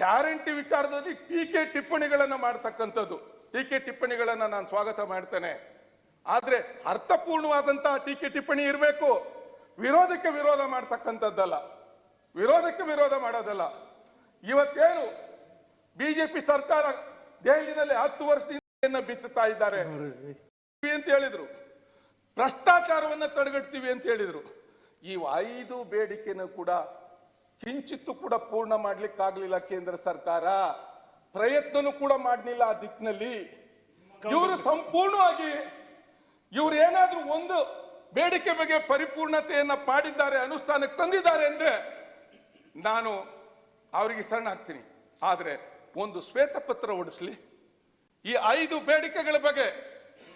Guarantee ವಿಚಾರದಲ್ಲಿ ಟೀಕೆ ಟಿಪ್ಪಣಿಗಳನ್ನು ಮಾಡ್ತಕ್ಕಂಥದ್ದು. ಟೀಕೆ ಟಿಪ್ಪಣಿಗಳನ್ನು ನಾನು ಸ್ವಾಗತ ಮಾಡ್ತೇನೆ. ಆದರೆ ಅರ್ಥಪೂರ್ಣವಾದಂತಹ ಟೀಕೆ ಟಿಪ್ಪಣಿ ಇರಬೇಕು. ವಿರೋಧಕ್ಕೆ ವಿರೋಧ ಮಾಡ್ತಕ್ಕಂಥದ್ದಲ್ಲ. ವಿರೋಧಕ್ಕೆ ವಿರೋಧ ಮಾಡೋದಲ್ಲ. ಇವತ್ತೇನು ಬಿಜೆಪಿ ಸರ್ಕಾರ ದೆಹಲಿನಲ್ಲಿ ಹತ್ತು ವರ್ಷದಿಂದ ಬಿತ್ತುತ್ತಾ ಇದ್ದಾರೆ. ಅಂತ ಹೇಳಿದ್ರು. ಭ್ರಷ್ಟಾಚಾರವನ್ನ ತಡೆಗಟ್ತೀವಿ ಅಂತ ಹೇಳಿದ್ರು. ಈ ಐದು ಬೇಡಿಕೆನೂ ಕೂಡ ಕಿಂಚಿತ್ತು ಕೂಡ ಪೂರ್ಣ ಮಾಡ್ಲಿಕ್ಕಾಗ್ಲಿಲ್ಲ ಕೇಂದ್ರ ಸರ್ಕಾರ. ಪ್ರಯತ್ನನೂ ಕೂಡ ಮಾಡಲಿಲ್ಲ ಆ ದಿಕ್ಕಿನಲ್ಲಿ ಇವರು ಸಂಪೂರ್ಣವಾಗಿ ಇವ್ರು ಏನಾದ್ರೂ ಒಂದು ಬೇಡಿಕೆ ಬಗ್ಗೆ ಪರಿಪೂರ್ಣತೆಯನ್ನ ಮಾಡಿದ್ದಾರೆ ಅನುಷ್ಠಾನಕ್ಕೆ ತಂದಿದ್ದಾರೆ ಅಂದ್ರೆ ನಾನು ಅವರಿಗೆ ಶರಣಾಗ್ತೀನಿ ಆದ್ರೆ ಒಂದು ಶ್ವೇತಪತ್ರ ಹೊಡಿಸ್ಲಿ ಈ ಐದು ಬೇಡಿಕೆಗಳ ಬಗ್ಗೆ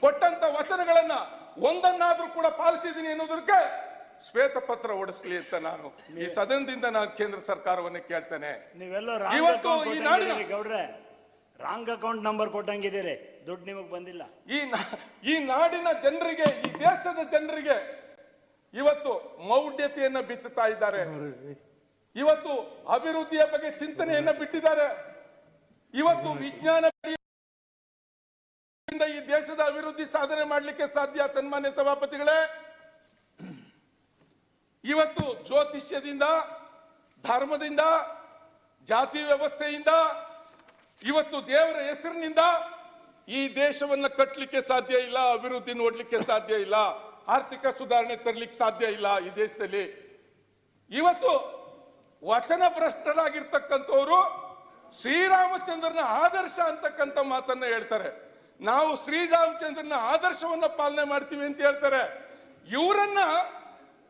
ಕೊಟ್ಟಂತ ವಚನಗಳನ್ನ ಒಂದನ್ನಾದ್ರೂ ಕೂಡ ಪಾಲಿಸಿದ್ದೀನಿ ಅನ್ನೋದಕ್ಕೆ ಶ್ವೇತಪತ್ರ ಹೊಡಿಸ್ಲಿ ಅಂತ ನಾನು ಈ ಸದನದಿಂದ ನಾನು ಕೇಂದ್ರ ಸರ್ಕಾರವನ್ನ ಕೇಳ್ತೇನೆ. ನೀವೆಲ್ಲ ರಾಂಗ್ ಇವತ್ತು ಅಕೌಂಟ್ ಈ ನಾಡಿನ- ಗೌಡ್ರೆ. ರಾಂಗ್ ಅಕೌಂಟ್ ನಂಬರ್ ಕೊಟ್ಟಂಗಿದ್ದೀರಿ. ದುಡ್ಡು ನಿಮಗೆ ಬಂದಿಲ್ಲ. ಈ ನಾ- ಈ ನಾಡಿನ ಜನರಿಗೆ ಈ ದೇಶದ ಜನರಿಗೆ ಇವತ್ತು ಮೌಢ್ಯತೆಯನ್ನ ಬಿತ್ತುತ್ತಾ ಇದ್ದಾರೆ. ಇವತ್ತು ಅಭಿವೃದ್ಧಿಯ ಬಗ್ಗೆ ಚಿಂತನೆಯನ್ನ ಬಿಟ್ಟಿದ್ದಾರೆ. ಇವತ್ತು ವಿಜ್ಞಾನ ಇಂದ ಈ ದೇಶದ ಅಭಿವೃದ್ಧಿ ಸಾಧನೆ ಮಾಡಲಿಕ್ಕೆ ಸಾಧ್ಯ ಸನ್ಮಾನ್ಯ ಸಭಾಪತಿಗಳೇ. ಇವತ್ತು ಜ್ಯೋತಿಷ್ಯದಿಂದ, ಧರ್ಮದಿಂದ, ಜಾತಿ ವ್ಯವಸ್ಥೆಯಿಂದ, ಇವತ್ತು ದೇವರ ಹೆಸರಿನಿಂದ ಈ ದೇಶವನ್ನು ಕಟ್ಟಲಿಕ್ಕೆ ಸಾಧ್ಯ ಇಲ್ಲ, ಅಭಿವೃದ್ಧಿ ನೋಡ್ಲಿಕ್ಕೆ ಸಾಧ್ಯ ಇಲ್ಲ, ಆರ್ಥಿಕ ಸುಧಾರಣೆ ತರಲಿಕ್ಕೆ ಸಾಧ್ಯ ಇಲ್ಲ ಈ ದೇಶದಲ್ಲಿ. ಇವತ್ತು ವಚನ ಭ್ರಷ್ಟರಾಗಿರ್ತಕ್ಕಂಥವ್ರು ಶ್ರೀರಾಮಚಂದ್ರನ ಆದರ್ಶ ಅಂತಕ್ಕಂಥ ಮಾತನ್ನ ಹೇಳ್ತಾರೆ. ನಾವು ಶ್ರೀರಾಮಚಂದ್ರನ ಆದರ್ಶವನ್ನ ಪಾಲನೆ ಮಾಡ್ತೀವಿ ಅಂತ ಹೇಳ್ತಾರೆ. ಇವರನ್ನ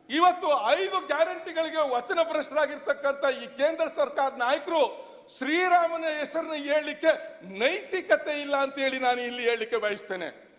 ಇವತ್ತು ಐದು ಗ್ಯಾರಂಟಿಗಳಿಗೆ ವಚನ ಭ್ರಷ್ಟರಾಗಿರ್ತಕ್ಕಂಥ ಈ ಕೇಂದ್ರ ಸರ್ಕಾರ ನಾಯಕರು ಶ್ರೀರಾಮನ ಹೆಸರನ್ನ ಹೇಳಲಿಕ್ಕೆ ನೈತಿಕತೆ ಇಲ್ಲ ಅಂತ ಹೇಳಿ ನಾನು ಇಲ್ಲಿ ಹೇಳಲಿಕ್ಕೆ ಬಯಸ್ತೇನೆ.